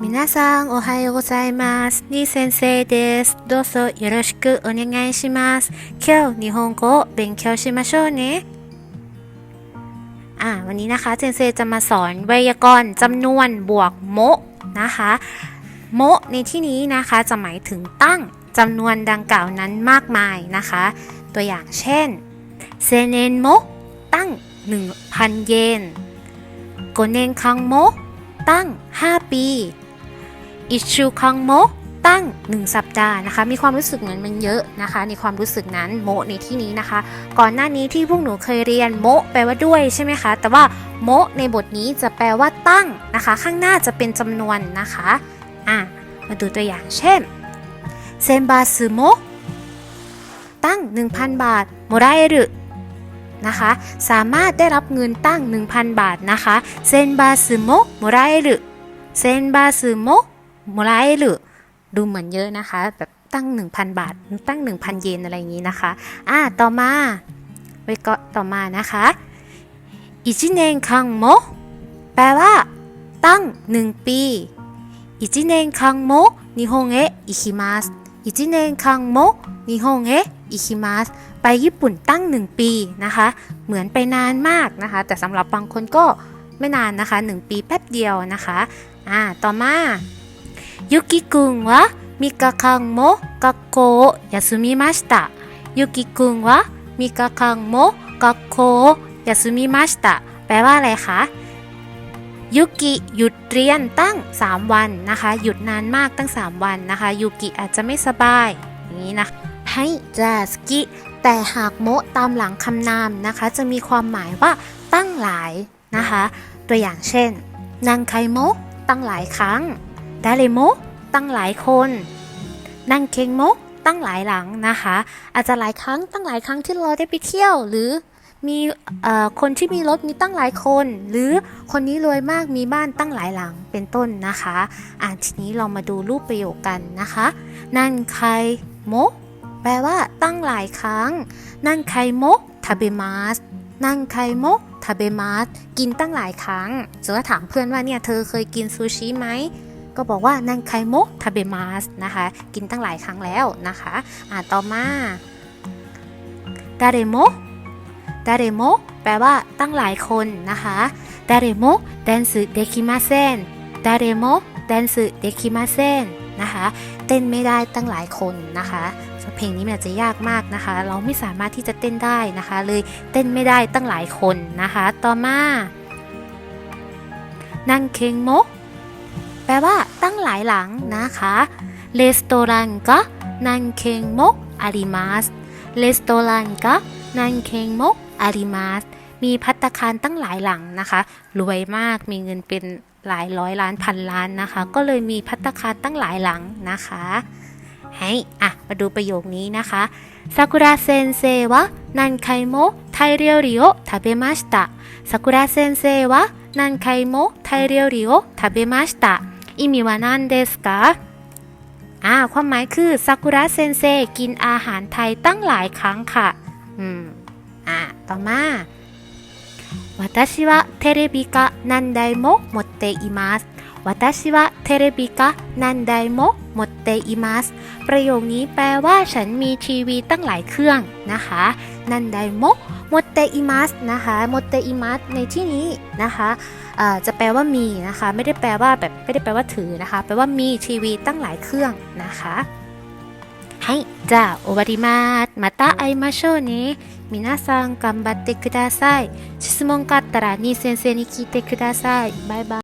皆さんおはようございます。リー先生です。どうぞよろしくお願いします。今日日本語を勉強しましょうね。อ่าวันนี้นะคะเซนเซจะมาสอนไวยากรณ์จำนวนบวกโมะนะคะ โมะในที่นี้นะคะจะหมายถึงตั้งจำนวนดังกล่าวนั้นมากมายนะคะ ตัวอย่างเช่นเซเนนโมะตั้ง 1,000 เยนโกเนนคังโมะตั้ง 5 ปี อิชูคังโมะตั้ง 1 สัปดาห์นะคะ มีความรู้สึกเหมือนมันเยอะนะคะ ในความรู้สึกนั้นโมในที่นี้นะคะ ก่อนหน้านี้ที่พวกหนูเคยเรียนโมแปลว่าด้วยใช่ไหมคะ แต่ว่าโมในบทนี้จะแปลว่าตั้งนะคะ ข้างหน้าจะเป็นจำนวนนะคะอะมาดูตัวอย่างเช่นเซนบาสึโมะตั้ง 1,000 บาทโมราเอรุนะคะ สามารถได้รับเงินตั้ง 1,000 บาทนะคะเซนบาสึโมะโมราเอรุเซนบาสึโมะ โมราเอรุดูเหมือนเยอะนะคะ แบบตั้ง 1,000 บาท ตั้ง 1,000 เยนอะไรอย่างนี้นะคะ อ่า ต่อมาไว้ก็ต่อมานะคะอิจิเนนคังโมแปลว่า ตั้ง 1 ปีอิจิเนนคังโมนิฮงเอะอิคิมัสอิจิเนนคังโมนิฮงเอะอิคิมัสไปญี่ปุ่นตั้ง 1 ปีนะคะ เหมือนไปนานมากนะคะ แต่สำหรับบางคนก็ไม่นานนะคะ 1 ปีแป๊บเดียวนะคะ อ่า ต่อมา ยุกิคุงวะมิกะคังโม学校を休みましたยุกิคุงวะมิกะคังโม学校を休みましたแปลว่าอะไรคะยุกิหยุดเรียนตั้ง 3 วันนะคะ หยุดนานมากตั้ง 3 วันนะคะยุกิอาจจะไม่สบายอย่างนี้นะให้จาสกิแต่หากโมตามหลังคำนามนะคะ จะมีความหมายว่าตั้งหลายนะคะ ตัวอย่างเช่นนางไคโมตั้งหลายครั้ง ดาเลโมตั้งหลายคนนั่งเคงมกตั้งหลายหลังนะคะ อาจจะหลายครั้งตั้งหลายครั้งที่เราได้ไปเที่ยว หรือมีอคนที่มีรถมีตั้งหลายคน หรือคนนี้รวยมากมีบ้านตั้งหลายหลังเป็นต้นนะคะอ่าทีนี้เรามาดูรูปประโยคกันนะคะ นั่นใครมกแปลว่าตั้งหลายครั้ง นั่นใครมกทาเบมัสนั่นใครมกทาเบมัสกินตั้งหลายครั้งสมมติว่าถามเพื่อนว่าเนี่ยเธอเคยกินซูชิไหม ก็บอกว่านังไคโมะทาเบมัสนะคะ กินตั้งหลายครั้งแล้วนะคะอ่าต่อมาดาเรโมดาเรโมแปลว่าตั้งหลายคนนะคะดาเรโมแดนสึเดคิมาเซนดาเรโมแดนสึเดคิมาเซนนะคะเต้นไม่ได้ตั้งหลายคนนะคะเพลงนี้มันอาจจะยากมากนะคะ เราไม่สามารถที่จะเต้นได้นะคะ เลยเต้นไม่ได้ตั้งหลายคนนะคะ ต่อมานังเคงโม แปลว่าตั้งหลายหลังนะคะレストランが何軒もありますレストランが何軒もありますมีพัตตาคารตั้งหลายหลังนะคะ รวยมากมีเงินเป็นหลายร้อยล้านพันล้านนะคะ ก็เลยมีพัตตาคารตั้งหลายหลังนะคะให้อ่ะมาดูประโยคนี้นะคะซากุระเซนเซวะ何回もタイ料理を食べましたซากุระเซนเซวะ何回もタイ料理を食べました意味は何ですか อ่า ความหมายคือซากุระเซนเซกินอาหารไทยตั้งหลายครั้งค่ะ อืม อ่า ต่อมา私はテレビが何台も持っています私はテレビが何台も持っていますประโยคนี้แปลว่าฉันมีทีวีตั้งหลายเครื่องนะคะนันไดโม โมเตอิมัสนะคะโมเตอิมัสในที่นี้นะคะอ่าจะแปลว่ามีนะคะ ไม่ได้แปลว่าแบบไม่ได้แปลว่าถือนะคะ แปลว่ามีทีวีตั้งหลายเครื่องนะคะはいじゃあ終わりますまた会いましょうね皆さん頑張ってください質問があったらに先生に聞いてくださいバイバイ